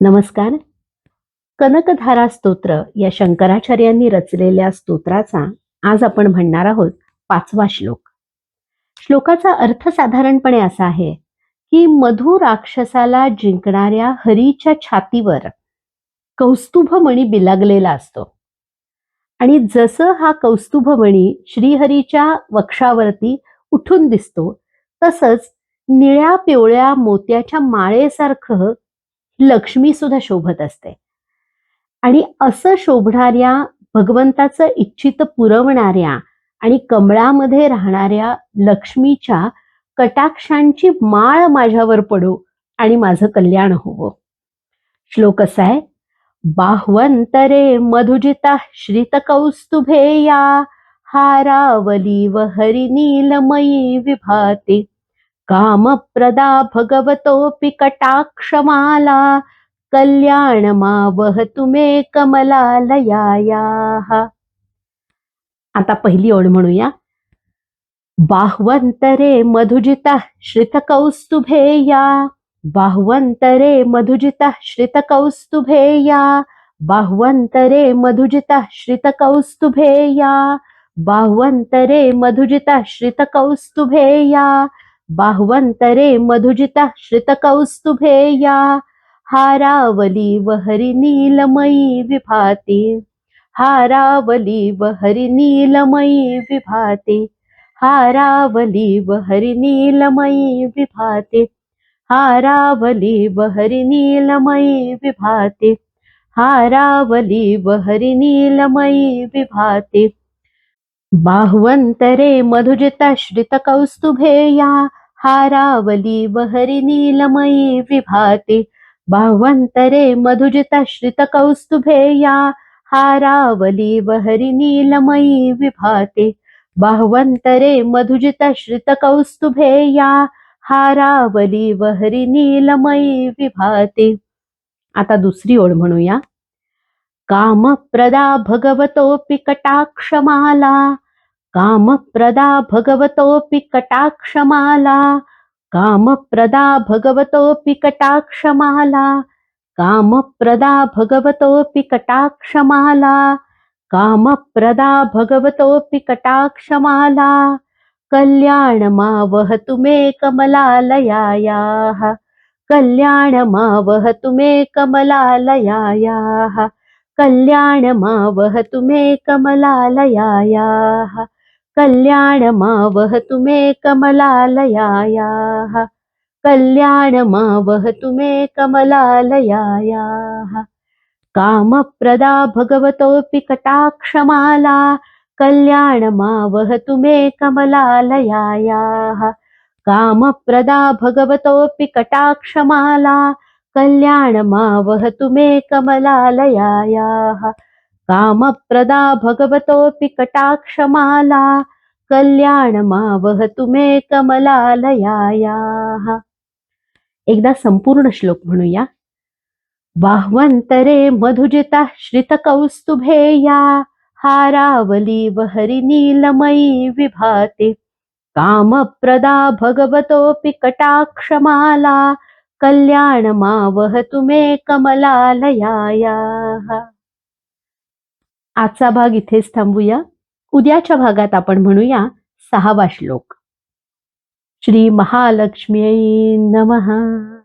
नमस्कार. कनकधारा स्तोत्र या शंकराचार्यांनी रचलेल्या स्तोत्राचा आज आपण म्हणणार आहोत पाचवा श्लोक. श्लोकाचा अर्थ साधारणपणे असा आहे की मधु राक्षसाला जिंकणाऱ्या हरीच्या छातीवर कौस्तुभमणी बिलागलेला असतो. आणि जसं हा कौस्तुभमणी श्रीहरीच्या वक्षावरती उठून दिसतो तसंच निळ्या पिवळ्या मोत्याच्या माळेसारखं लक्ष्मी सुद्धा शोभत असते. आणि असं शोभणाऱ्या भगवंताचं इच्छित पुरवणाऱ्या आणि कमळामध्ये राहणाऱ्या लक्ष्मीच्या कटाक्षांची माळ माझ्यावर पडो आणि माझं कल्याण होवो. श्लोक असा आहे बाह्वंतरे मधुजिता श्रित कौस्तुभे या हारावली व हरिनीलमयी विभाती कामप्रदा भगवतोऽपि कटाक्षमाला कल्याणमावहतु मे कमलालयायाः। आता पहिली ओळ म्हणूया. बाह्वंतरे मधुजिता श्रितकौस्तुभेया बाह्वन्तरे बाह्वंतरे मधुजिता श्रितकौस्तुभे या बाह्वंतरे मधुजिता श्रितकौस्तुभे या बाह्वंतरे मधुजिता श्रितकौस्तुभे बाह्वंतरे मधुजिता श्रितकौस्तुभे या हारावली व हरिनीलमयी विभाते हारावली व हरिनीलमयी विभाते हारावली व हरिनीलमयी विभाते हारावली व हरिनीलमयी विभाते हारावली व हरिनीलमयी विभाते। बाह्वंतरे मधुजिता श्रितकौस्तुभे या हारावली व हरिनीलमयी विभाते। बाह्वंतरे मधुजिता श्रितकौस्तुभे या हारावली व हरिनीलमयी विभाते। बाह्वंतरे मधुजिता श्रितकौस्तुभे या हारावली व हरिनीलमयी विभाते। आता दुसरी ओळ म्हणूया. कामप्रदा भगवतोऽपि कटाक्षमाला कामप्रदा भगवतोऽपि कटाक्षमाला कामप्रदा भगवतोऽपि कटाक्षमाला कामप्रदा भगवतोऽपि कटाक्षमाला कामप्रदा भगवतोऽपि कटाक्षमाला कल्याणमावहतु मे कमलालयायाः कल्याणमावहतु मे कमलालयायाः कल्याणमावहतु मे कमलालयायाः कल्याणमावहतु मे कमलालयायाः कल्याणमावहतु मे कमलालयायाः कामप्रदा भगवतोऽपि कटाक्षमाला। कल्याणमावहतु मे कमलालयायाः कामप्रदा भगवतोऽपि कटाक्षमाला। कल्याणमावहतु मे कमलालयायाः। कामप्रदा भगवतोऽपि कटाक्षमाला कल्याणमावहतु मे कमलालयायाः। एकदा संपूर्ण श्लोक म्हणूया। बाह्वंतरे मधुजिता श्रितकौस्तुभेया हारावली वहरिनीलमयी हरिनीलमयी विभाते। कामप्रदा भगवतोऽपि कटाक्षमाला कल्याणमावहतु मे कमलालयाया. आजचा भाग इथेच थांबूया. उद्याच्या भागात आपण म्हणूया सहावा श्लोक. श्री महालक्ष्मी नमः.